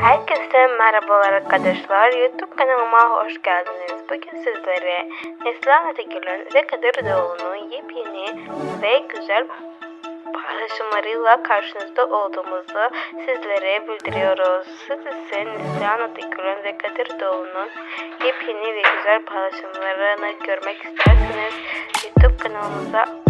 Herkese merhabalar arkadaşlar. YouTube kanalıma hoş geldiniz. Bugün sizlere Neslihan Ategül'ün ve Kadir Doğulu'nun yepyeni ve güzel paylaşımlarıyla karşınızda olduğumuzu sizlere bildiriyoruz. Siz ise Neslihan Ategül'ün ve Kadir Doğulu'nun yepyeni ve güzel paylaşımlarını görmek isterseniz YouTube kanalımıza